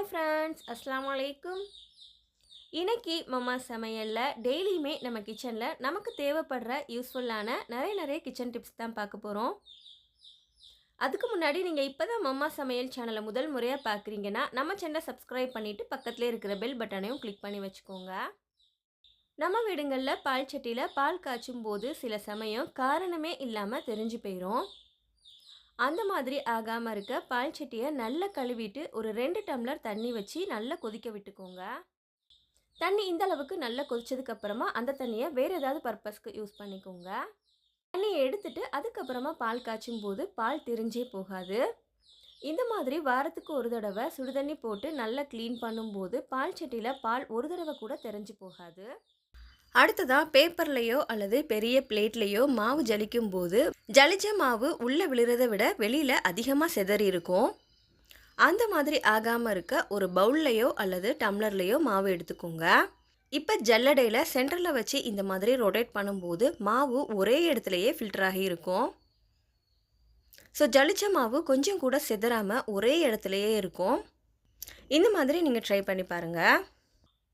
Hi friends அஸ்லாம் அலைக்கும் இன்றைக்கி மம்மா சமையலில் டெய்லியுமே நம்ம கிச்சனில் நமக்கு தேவைப்படுற யூஸ்ஃபுல்லான நிறைய நிறைய கிச்சன் டிப்ஸ் தான் பார்க்க போகிறோம் அதுக்கு முன்னாடி நீங்கள் இப்போ தான் மம்மா சமையல் சேனலை முதல் முறையாக பார்க்குறீங்கன்னா நம்ம சேனலை சப்ஸ்கிரைப் பண்ணிவிட்டு பக்கத்துலேயே இருக்கிற பெல் பட்டனையும் கிளிக் பண்ணி வச்சுக்கோங்க. நம்ம வீடுங்களில் பால் சட்டியில் பால் காய்ச்சும் போது சில சமயம் காரணமே இல்லாமல் தெரிஞ்சு போயிடும் அந்த மாதிரி ஆகாமல் இருக்க பால் சட்டியை நல்லா கழுவிட்டு ஒரு ரெண்டு டம்ளர் தண்ணி வச்சு நல்லா கொதிக்க விட்டுக்கோங்க. தண்ணி இந்த அளவுக்கு நல்லா கொதிச்சதுக்கப்புறமா அந்த தண்ணியை வேறு ஏதாவது பர்பஸ்க்கு யூஸ் பண்ணிக்கோங்க. தண்ணியை எடுத்துட்டு அதுக்கப்புறமா பால் காய்ச்சும் போது பால் திரிஞ்சே போகாது. இந்த மாதிரி வாரத்துக்கு ஒரு தடவை சுடுதண்ணி போட்டு நல்லா க்ளீன் பண்ணும்போது பால் சட்டியில் பால் ஒரு தடவை கூட தெரிஞ்சு போகாது. அடுத்ததாக பேப்பர்லேயோ அல்லது பெரிய பிளேட்லேயோ மாவு ஜலிக்கும் போது ஜலிச்ச மாவு உள்ளே விழுறதை விட வெளியில் அதிகமாக செதறி இருக்கும். அந்த மாதிரி ஆகாமல் இருக்க ஒரு பவுல்லையோ அல்லது டம்ளர்லேயோ மாவு எடுத்துக்கோங்க. இப்போ ஜல்லடையில் சென்டரில் வச்சு இந்த மாதிரி ரொட்டேட் பண்ணும்போது மாவு ஒரே இடத்துலையே ஃபில்டர் ஆகி இருக்கும். ஸோ ஜலிச்ச மாவு கொஞ்சம் கூட செதறாமல் ஒரே இடத்துலையே இருக்கும். இந்த மாதிரி நீங்கள் ட்ரை பண்ணி பாருங்கள்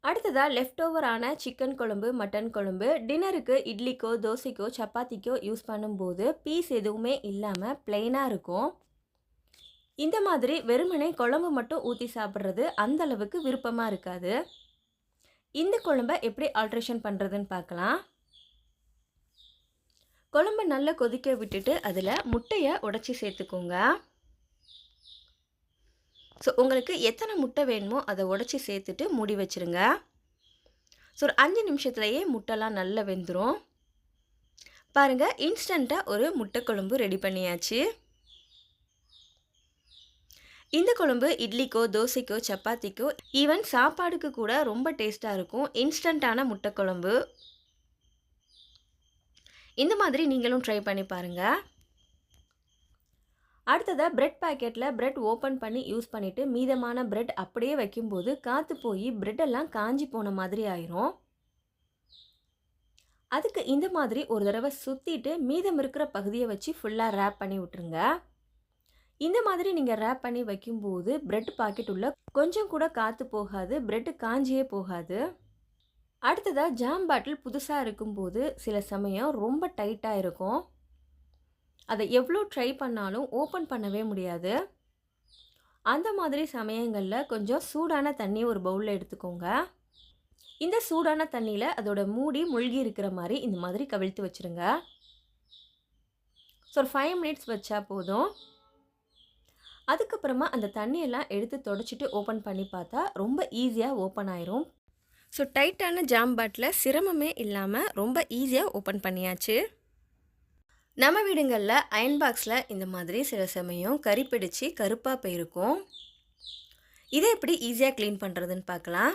அடுத்ததாக லெஃப்ட் ஓவரான சிக்கன் குழம்பு மட்டன் குழம்பு. டின்னருக்கு இட்லிக்கோ தோசைக்கோ சப்பாத்திக்கோ யூஸ் பண்ணும்போது பீஸ் எதுவுமே இல்லாமல் பிளெயினாக இருக்கும். இந்த மாதிரி வெறுமனே குழம்பு மட்டும் ஊற்றி சாப்பிட்றது அந்த அளவுக்கு விருப்பமாக இருக்காது. இந்த குழம்பை எப்படி ஆல்ட்ரேஷன் பண்ணுறதுன்னு பார்க்கலாம். குழம்பு நல்லா கொதிக்க விட்டுட்டு அதில் முட்டையை உடச்சி சேர்த்துக்கோங்க. ஸோ உங்களுக்கு எத்தனை முட்டை வேணுமோ அதை உடச்சி சேர்த்துட்டு மூடி வச்சுருங்க. ஸோ ஒரு அஞ்சு நிமிஷத்துலையே முட்டைலாம் நல்லா வெந்துடும் பாருங்கள் இன்ஸ்டண்ட்டாக ஒரு முட்டை குழம்பு ரெடி பண்ணியாச்சு. இந்த குழம்பு இட்லிக்கோ தோசைக்கோ சப்பாத்திக்கோ ஈவன் சாப்பாடுக்கு கூட ரொம்ப டேஸ்ட்டாக இருக்கும். இன்ஸ்டண்ட்டான முட்டை குழம்பு. இந்த மாதிரி நீங்களும் ட்ரை பண்ணி பாருங்கள் அடுத்ததாக பிரெட் பேக்கெட்டில் பிரெட் ஓப்பன் பண்ணி யூஸ் பண்ணிவிட்டு மீதமான பிரெட் அப்படியே வைக்கும்போது காற்று போய் பிரெட்டெல்லாம் காஞ்சி போன மாதிரி ஆயிரும். அதுக்கு இந்த மாதிரி ஒரு தடவை சுற்றிட்டு மீதம் இருக்கிற பகுதியை வச்சு ஃபுல்லாக ரேப் பண்ணி விட்டுருங்க. இந்த மாதிரி நீங்கள் ரேப் பண்ணி வைக்கும்போது பிரெட் பாக்கெட் உள்ள கொஞ்சம் கூட காற்று போகாது பிரெட்டு காஞ்சியே போகாது. அடுத்ததாக ஜாம் பாட்டில் புதுசாக இருக்கும்போது சில சமயம் ரொம்ப டைட்டாக இருக்கும். அதை எவ்வளோ ட்ரை பண்ணாலும் ஓப்பன் பண்ணவே முடியாது. அந்த மாதிரி சமயங்களில் கொஞ்சம் சூடான தண்ணி ஒரு பவுலில் எடுத்துக்கோங்க. இந்த சூடான தண்ணியில் அதோட மூடி மூழ்கி இருக்கிற மாதிரி இந்த மாதிரி கவிழ்த்து வச்சுருங்க. ஸோ ஒரு ஃபைவ் மினிட்ஸ் வச்சா போதும். அதுக்கப்புறமா அந்த தண்ணியெல்லாம் எடுத்து தொடச்சிட்டு ஓப்பன் பண்ணி பார்த்தா ரொம்ப ஈஸியாக ஓப்பன் ஆயிரும். ஸோ டைட்டான ஜாம் பாட்டில் சிரமமே இல்லாமல் ரொம்ப ஈஸியாக ஓப்பன் பண்ணியாச்சு. நம்ம வீடுங்களில் அயன் பாக்ஸில் இந்த மாதிரி சில சமயம் கறி பிடிச்சி கருப்பாக போயிருக்கும். இதை எப்படி ஈஸியாக க்ளீன் பண்ணுறதுன்னு பார்க்கலாம்.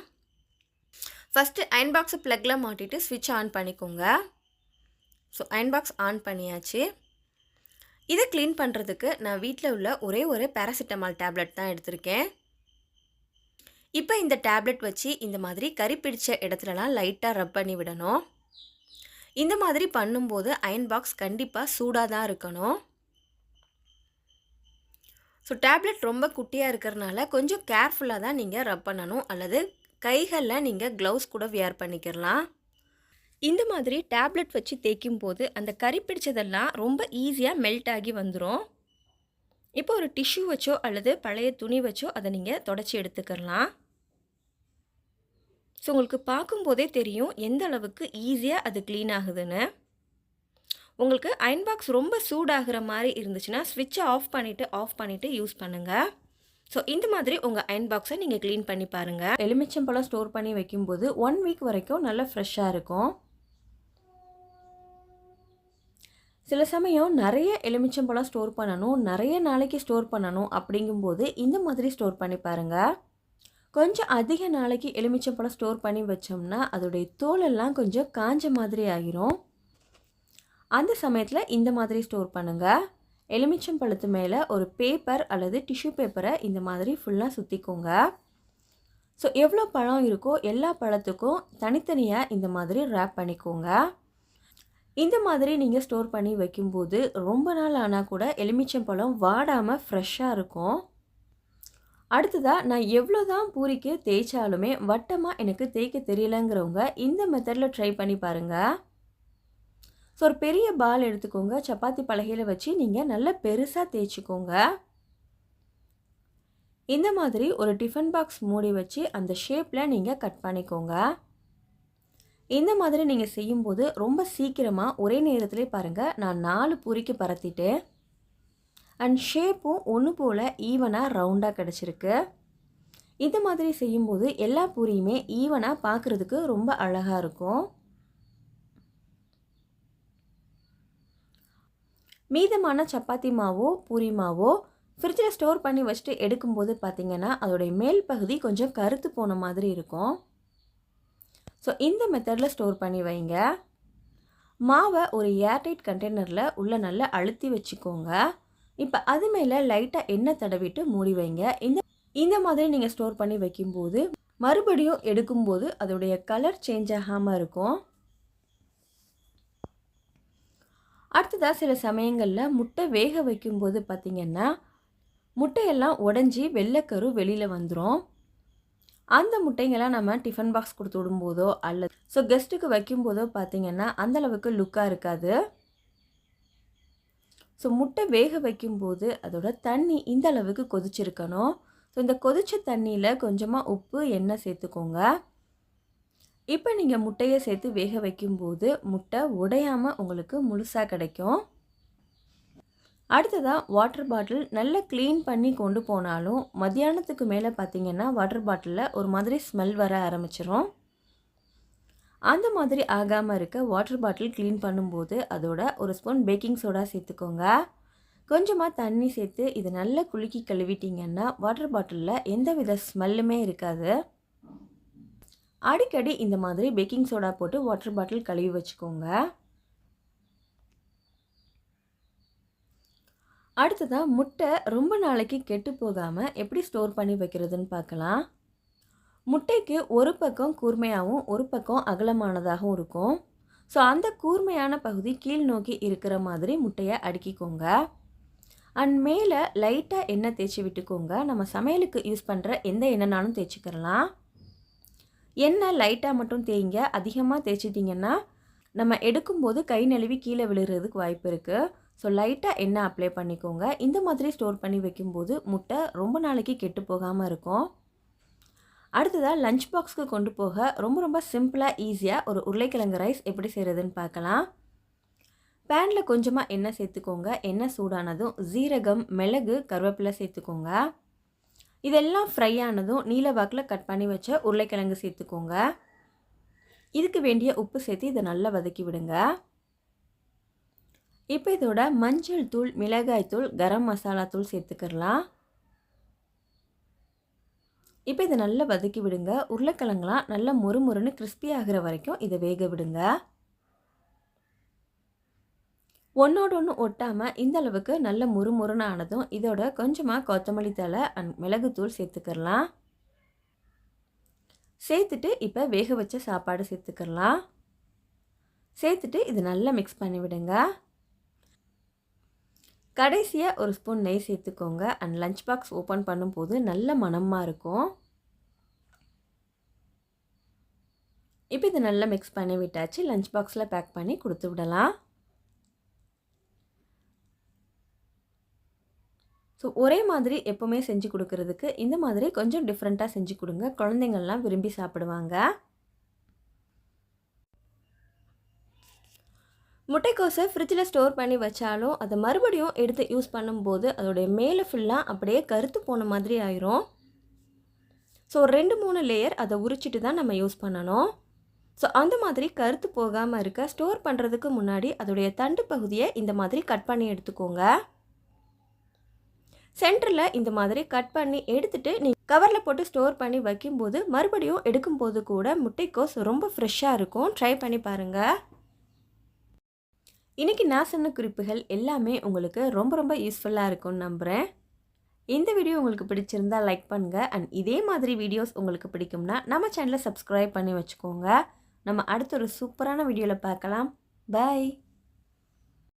ஃபஸ்ட்டு அயன் பாக்ஸை ப்ளக்கில் மாட்டிட்டு ஸ்விட்ச் ஆன் பண்ணிக்கோங்க. ஸோ அயன் பாக்ஸ் ஆன் பண்ணியாச்சு. இதை க்ளீன் பண்ணுறதுக்கு நான் வீட்டில் உள்ள ஒரே ஒரு பேராசிட்டமால் டேப்லெட் தான் எடுத்திருக்கேன். இப்போ இந்த டேப்லெட் வச்சு இந்த மாதிரி கறி பிடிச்ச இடத்துலலாம் லைட்டாக ரப் பண்ணி விடணும். இந்த மாதிரி பண்ணும்போது அயன் பாக்ஸ் கண்டிப்பாக சூடாக தான் இருக்கணும். ஸோ டேப்லெட் ரொம்ப குட்டியாக இருக்கிறனால கொஞ்சம் கேர்ஃபுல்லாக தான் நீங்கள் ரப் பண்ணணும். அல்லது கைகளில் நீங்கள் க்ளவுஸ் கூட வியர் பண்ணிக்கிறலாம் இந்த மாதிரி டேப்லெட் வச்சு தேய்க்கும் போது அந்த கறி பிடிச்சதெல்லாம் ரொம்ப ஈஸியாக மெல்ட் ஆகி வந்துடும் இப்போ ஒரு டிஷ்யூ வச்சோ அல்லது பழைய துணி வச்சோ அதை நீங்கள் தொடச்சி எடுத்துக்கலாம். ஸோ உங்களுக்கு பார்க்கும்போதே தெரியும் எந்த அளவுக்கு ஈஸியாக அது க்ளீன் ஆகுதுன்னு. உங்களுக்கு அயன் பாக்ஸ் ரொம்ப சூடாகிற மாதிரி இருந்துச்சுன்னா ஸ்விட்சை ஆஃப் பண்ணிவிட்டு ஆஃப் பண்ணிவிட்டு யூஸ் பண்ணுங்கள் ஸோ இந்த மாதிரி உங்கள் அயன் பாக்ஸை நீங்கள் க்ளீன் பண்ணி பாருங்கள் எலுமிச்சம்பழம் ஸ்டோர் பண்ணி வைக்கும்போது ஒன் வீக் வரைக்கும் நல்லா ஃப்ரெஷ்ஷாக இருக்கும். சில சமயம் நிறைய எலுமிச்சம்பழம் ஸ்டோர் பண்ணணும் நிறைய நாளைக்கு ஸ்டோர் பண்ணணும் அப்படிங்கும்போது இந்த மாதிரி ஸ்டோர் பண்ணி பாருங்கள் கொஞ்சம் அதிக நாளைக்கு எலுமிச்சம்பழம் ஸ்டோர் பண்ணி வச்சோம்னா அதோடைய தோலெல்லாம் கொஞ்சம் காஞ்ச மாதிரி ஆகிரும் அந்த சமயத்தில் இந்த மாதிரி ஸ்டோர் பண்ணுங்கள் எலுமிச்சம்பழத்து மேலே ஒரு பேப்பர் அல்லது டிஷ்யூ பேப்பரை இந்த மாதிரி ஃபுல்லாக சுற்றிக்கோங்க ஸோ எவ்வளோ பழம் இருக்கோ எல்லா பழத்துக்கும் தனித்தனியாக இந்த மாதிரி ரேப் பண்ணிக்கோங்க. இந்த மாதிரி நீங்கள் ஸ்டோர் பண்ணி வைக்கும்போது ரொம்ப நாள் ஆனால் கூட எலுமிச்சம்பழம் வாடாமல் ஃப்ரெஷ்ஷாக இருக்கும். அடுத்ததாக நான் எவ்வளோ தான் பூரிக்கு தேய்ச்சாலுமே வட்டமாக எனக்கு தேய்க்க தெரியலங்கிறவங்க இந்த மெத்தடில் ட்ரை பண்ணி பாருங்கள் ஸோ ஒரு பெரிய பால் எடுத்துக்கோங்க. சப்பாத்தி பலகையில் வச்சு நீங்கள் நல்லா பெருசாக தேய்ச்சிக்கோங்க. இந்த மாதிரி ஒரு டிஃபன் பாக்ஸ் மூடி வச்சு அந்த ஷேப்பில் நீங்கள் கட் பண்ணிக்கோங்க. இந்த மாதிரி நீங்கள் செய்யும்போது ரொம்ப சீக்கிரமாக ஒரே நேரத்திலே பாருங்கள் நான் நாலு பூரிக்கு பரத்திட்டு அண்ட் ஷேப்பும் ஒன்று போல் ஈவனாக ரவுண்டாக கிடச்சிருக்கு. இது மாதிரி செய்யும்போது எல்லா பூரியுமே ஈவனாக பார்க்குறதுக்கு ரொம்ப அழகாக இருக்கும். மீதமான சப்பாத்தி மாவோ பூரி மாவோ ஃப்ரிட்ஜில் ஸ்டோர் பண்ணி வச்சுட்டு எடுக்கும்போது பார்த்திங்கன்னா அதோடைய மேல் பகுதி கொஞ்சம் கருத்து போன மாதிரி இருக்கும். ஸோ இந்த மெத்தடில் ஸ்டோர் பண்ணி வைங்க. மாவை ஒரு ஏர்டைட் கண்டெய்னரில் உள்ளே நல்லா அழுத்தி வச்சுக்கோங்க. இப்போ அது மேலே லைட்டாக எண்ணெய் தடவிட்டு மூடி வைங்க. இந்த இந்த மாதிரி நீங்கள் ஸ்டோர் பண்ணி வைக்கும்போது மறுபடியும் எடுக்கும்போது அதோடைய கலர் சேஞ்ச் ஆகாமல் இருக்கும். அடுத்ததாக சில சமயங்களில் முட்டை வேக வைக்கும்போது பார்த்திங்கன்னா முட்டையெல்லாம் உடஞ்சி வெள்ளைக்கரு வெளியில் வந்துடும் அந்த முட்டைங்கெல்லாம் நம்ம டிஃபன் பாக்ஸ் கொடுத்து விடும்போதோ அல்லது ஸோ கெஸ்ட்டுக்கு வைக்கும்போதோ பார்த்திங்கன்னா அந்தளவுக்கு லுக்காக இருக்காது. ஸோ முட்டை வேக வைக்கும்போது அதோட தண்ணி இந்த அளவுக்கு கொதிச்சிருக்கணும். ஸோ இந்த கொதிச்ச தண்ணியில் கொஞ்சமாக உப்பு எண்ணெய் சேர்த்துக்கோங்க. இப்போ நீங்கள் முட்டையை சேர்த்து வேக வைக்கும்போது முட்டை உடையாமல் உங்களுக்கு முழுசாக கிடைக்கும். அடுத்ததாக வாட்டர் பாட்டில் நல்லா க்ளீன் பண்ணி கொண்டு போனாலும் மத்தியானத்துக்கு மேலே பார்த்தீங்கன்னா வாட்டர் பாட்டிலில் ஒரு மாதிரி ஸ்மெல் வர ஆரம்பிச்சிரும். அந்த மாதிரி ஆகாமல் இருக்க வாட்டர் பாட்டில் க்ளீன் பண்ணும்போது அதோட ஒரு ஸ்பூன் பேக்கிங் சோடா சேர்த்துக்கோங்க. கொஞ்சமாக தண்ணி சேர்த்து இது நல்லா குலுக்கி கழுவிட்டிங்கன்னா வாட்டர் பாட்டிலில் எந்த வித ஸ்மெல்லுமே இருக்காது. அடிக்கடி இந்த மாதிரி பேக்கிங் சோடா போட்டு வாட்டர் பாட்டில் கழுவி வச்சுக்கோங்க. அடுத்ததாக முட்டை ரொம்ப நாளைக்கு கெட்டு போகாமல் எப்படி ஸ்டோர் பண்ணி வைக்கிறதுன்னு பார்க்கலாம். முட்டைக்கு ஒரு பக்கம் கூர்மையாகவும் ஒரு பக்கம் அகலமானதாகவும் இருக்கும். ஸோ அந்த கூர்மையான பகுதி கீழ் நோக்கி இருக்கிற மாதிரி முட்டையை அடுக்கிக்கோங்க. அண்ட் மேலே லைட்டாக எண்ணெய் தேய்ச்சி விட்டுக்கோங்க. நம்ம சமையலுக்கு யூஸ் பண்ணுற எந்த எண்ணெய்னாலும் தேய்ச்சிக்கிறலாம் எண்ணெய் லைட்டாக மட்டும் தேய்ங்க அதிகமாக தேய்ச்சிட்டிங்கன்னா நம்ம எடுக்கும்போது கை நழுவி கீழே விழுகிறதுக்கு வாய்ப்பு இருக்குது ஸோ லைட்டாக எண்ணெய் அப்ளை பண்ணிக்கோங்க. இந்த மாதிரி ஸ்டோர் பண்ணி வைக்கும்போது முட்டை ரொம்ப நாளைக்கு கெட்டு போகாமல் இருக்கும். அடுத்ததாக லஞ்ச் பாக்ஸ்க்கு கொண்டு போக ரொம்ப ரொம்ப சிம்பிளாக ஈஸியாக ஒரு உருளைக்கிழங்கு ரைஸ் எப்படி செய்கிறதுன்னு பார்க்கலாம். பேனில் கொஞ்சமாக எண்ணெய் சேர்த்துக்கோங்க. எண்ணெய் சூடானதும் ஜீரகம் மிளகு கருவேப்பிலை சேர்த்துக்கோங்க. இதெல்லாம் ஃப்ரை ஆனதும் நீல வாக்கில் கட் பண்ணி வச்ச உருளைக்கிழங்கு சேர்த்துக்கோங்க. இதுக்கு வேண்டிய உப்பு சேர்த்து இதை நல்லா வதக்கி விடுங்க. இப்போ இதோட மஞ்சள் தூள் மிளகாய் தூள் கரம் மசாலா தூள் சேர்த்துக்கிறலாம். இப்போ இதை நல்லா வதக்கி விடுங்க. உருளைக்கிழங்குலாம் நல்லா மொறு மொறுன்னு கிறிஸ்பி ஆகிற வரைக்கும் இதை வேக விடுங்க. ஒன்றோட ஒன்று ஒட்டாமல் இந்த அளவுக்கு நல்ல முறுமுறுன்னு ஆனதும் இதோட கொஞ்சமாக கொத்தமல்லி தலை அண்ட் மிளகுத்தூள் சேர்த்துக்கிறலாம். சேர்த்துட்டு இப்போ வேக வச்ச சாப்பாடு சேர்த்துக்கலாம் சேர்த்துட்டு இது நல்லா மிக்ஸ் பண்ணி விடுங்க. கடைசியாக ஒரு ஸ்பூன் நெய் சேர்த்துக்கோங்க. அண்ட் லஞ்ச் பாக்ஸ் ஓப்பன் பண்ணும்போது நல்ல மனமாக இருக்கும். இப்போ இது நல்லா மிக்ஸ் பண்ணி விட்டாச்சு. லஞ்ச் பாக்ஸில் பேக் பண்ணி கொடுத்து விடலாம். ஸோ ஒரே மாதிரி எப்போவுமே செஞ்சு கொடுக்கறதுக்கு இந்த மாதிரி கொஞ்சம் டிஃப்ரெண்ட்டாக செஞ்சு கொடுங்க. குழந்தைங்கள்லாம் விரும்பி சாப்பிடுவாங்க. முட்டைக்கோஸை ஃப்ரிட்ஜில் ஸ்டோர் பண்ணி வச்சாலும் அதை மறுபடியும் எடுத்து யூஸ் பண்ணும்போது அதோடைய மேலே ஃபுல்லாக அப்படியே கருத்து போன மாதிரி ஆயிரும். ஸோ ரெண்டு மூணு லேயர் அதை உரிச்சிட்டு தான் நம்ம யூஸ் பண்ணணும். ஸோ அந்த மாதிரி கருத்து போகாமல் இருக்க ஸ்டோர் பண்ணுறதுக்கு முன்னாடி அதோடைய தண்டு பகுதியை இந்த மாதிரி கட் பண்ணி எடுத்துக்கோங்க. சென்டரில் இந்த மாதிரி கட் பண்ணி எடுத்துகிட்டு நீ கவரில் போட்டு ஸ்டோர் பண்ணி வைக்கும்போது மறுபடியும் எடுக்கும்போது கூட முட்டைக்கோஸ் ரொம்ப ஃப்ரெஷ்ஷாக இருக்கும். ட்ரை பண்ணி பாருங்கள் இன்றைக்கி நான் சொன்ன குறிப்புகள் எல்லாமே உங்களுக்கு ரொம்ப ரொம்ப யூஸ்ஃபுல்லாக இருக்கும்னு நம்புகிறேன் இந்த வீடியோ உங்களுக்கு பிடிச்சிருந்தால் லைக் பண்ணுங்கள் அண்ட் இதே மாதிரி வீடியோஸ் உங்களுக்கு பிடிக்கும்னா நம்ம சேனலை சப்ஸ்கிரைப் பண்ணி வச்சுக்கோங்க. நம்ம அடுத்த ஒரு சூப்பரான வீடியோவில் பார்க்கலாம். பாய்